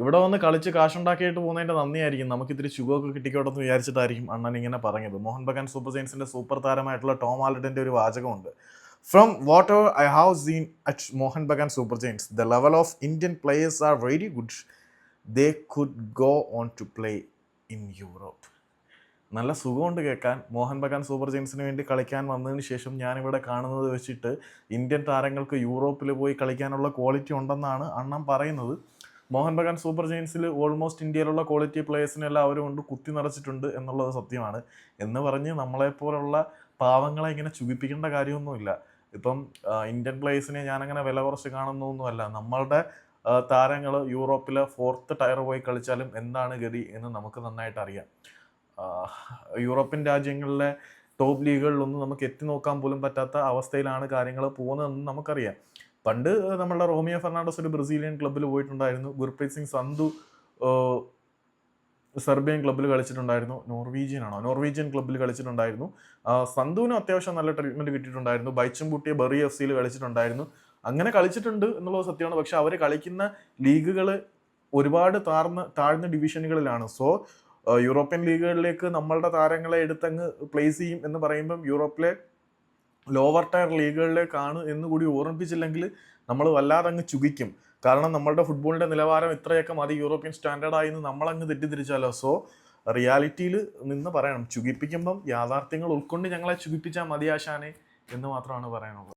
ഇവിടെ വന്ന് കളിച്ച് കാശുണ്ടാക്കിയിട്ട് പോകുന്നതിന്റെ നന്ദിയായിരിക്കും. നമുക്ക് ഇത്തിരി ശുഖമൊക്കെ കിട്ടിക്കോട്ടെ എന്ന് വിചാരിച്ചിട്ടായിരിക്കും അണ്ണൻ ഇങ്ങനെ പറഞ്ഞത്. മോഹൻ ബഗാൻ സൂപ്പർ സയൻസിന്റെ സൂപ്പർ താരമായിട്ടുള്ള ടോം ആലഡിന്റെ ഒരു വാചകമുണ്ട്. From whatever I have seen at Mohan Bagan super giants the level of Indian players are very good they could go on to play in Europe നല്ല സുഖമുണ്ട് കേൾക്കാൻ. മോഹൻ ബഗാൻ സൂപ്പർ ജെയിൻസിന് വേണ്ടി കളിക്കാൻ വന്നതിന് ശേഷം ഞാനിവിടെ കാണുന്നത് വെച്ചിട്ട് ഇന്ത്യൻ താരങ്ങൾക്ക് യൂറോപ്പിൽ പോയി കളിക്കാനുള്ള ക്വാളിറ്റി ഉണ്ടെന്നാണ് അണ്ണം പറയുന്നത്. മോഹൻ ബഗാൻ സൂപ്പർ ജയൻസിൽ ഓൾമോസ്റ്റ് ഇന്ത്യയിലുള്ള ക്വാളിറ്റി പ്ലേയേഴ്സിനെ എല്ലാവരും കൊണ്ട് കുത്തി നിറച്ചിട്ടുണ്ട് എന്നുള്ളത് സത്യമാണ്. എന്ന് പറഞ്ഞ് നമ്മളെപ്പോലുള്ള പാവങ്ങളെ ഇങ്ങനെ ചുകിപ്പിക്കേണ്ട കാര്യമൊന്നുമില്ല. ഇപ്പം ഇന്ത്യൻ പ്ലേയേഴ്സിനെ ഞാനങ്ങനെ വില കുറച്ച് കാണുന്നൊന്നുമല്ല നമ്മളുടെ താരങ്ങൾ യൂറോപ്പിലെ ഫോർത്ത് ടയർ പോയി കളിച്ചാലും എന്താണ് ഗതി എന്ന് നമുക്ക് നന്നായിട്ട് അറിയാം. യൂറോപ്യൻ രാജ്യങ്ങളിലെ ടോപ്പ് ലീഗുകളിലൊന്നും നമുക്ക് എത്തി നോക്കാൻ പോലും പറ്റാത്ത അവസ്ഥയിലാണ് കാര്യങ്ങൾ പോകുന്നതെന്ന് നമുക്കറിയാം. പണ്ട് നമ്മളുടെ റോമിയോ ഫെർണാണ്ടസ് ഒരു ബ്രസീലിയൻ ക്ലബ്ബിൽ പോയിട്ടുണ്ടായിരുന്നു. ഗുർപ്രീത് സിംഗ് സന്ധു സെർബിയൻ ക്ലബ്ബിൽ കളിച്ചിട്ടുണ്ടായിരുന്നു. നോർവീജിയൻ ആണോ? നോർവീജിയൻ ക്ലബ്ബിൽ കളിച്ചിട്ടുണ്ടായിരുന്നു. സന്ധുവിനും അത്യാവശ്യം നല്ല ട്രീറ്റ്മെന്റ് കിട്ടിയിട്ടുണ്ടായിരുന്നു. ബൈച്ചംപൂട്ടിയ ബെറി എഫ് സിയിൽ കളിച്ചിട്ടുണ്ടായിരുന്നു. അങ്ങനെ കളിച്ചിട്ടുണ്ട് എന്നുള്ളത് സത്യമാണ്. പക്ഷെ അവർ കളിക്കുന്ന ലീഗുകൾ ഒരുപാട് താഴ്ന്ന താഴ്ന്ന ഡിവിഷനുകളിലാണ്. സോ യൂറോപ്യൻ ലീഗുകളിലേക്ക് നമ്മളുടെ താരങ്ങളെ എടുത്തങ്ങ് പ്ലേസ് ചെയ്യും എന്ന് പറയുമ്പം യൂറോപ്പിലെ ലോവർ ടയർ ലീഗുകളിലേക്കാണ് എന്ന് കൂടി ഓർമ്മിപ്പിച്ചില്ലെങ്കിൽ നമ്മൾ വല്ലാതെ അങ്ങ് ചുകിക്കും. കാരണം നമ്മളുടെ ഫുട്ബോളിന്റെ നിലവാരം ഇത്രയൊക്കെ മതി യൂറോപ്യൻ സ്റ്റാൻഡേർഡായി എന്ന് നമ്മളങ്ങ് തെറ്റിദ്ധരിച്ചാലോ? സോ റിയാലിറ്റിയിൽ നിന്ന് പറയണം. ചുകിപ്പിക്കുമ്പം യാഥാർത്ഥ്യങ്ങൾ ഉൾക്കൊണ്ട് ഞങ്ങളെ ചുകിപ്പിച്ചാൽ ആശാനെ എന്ന് മാത്രമാണ് പറയാനുള്ളത്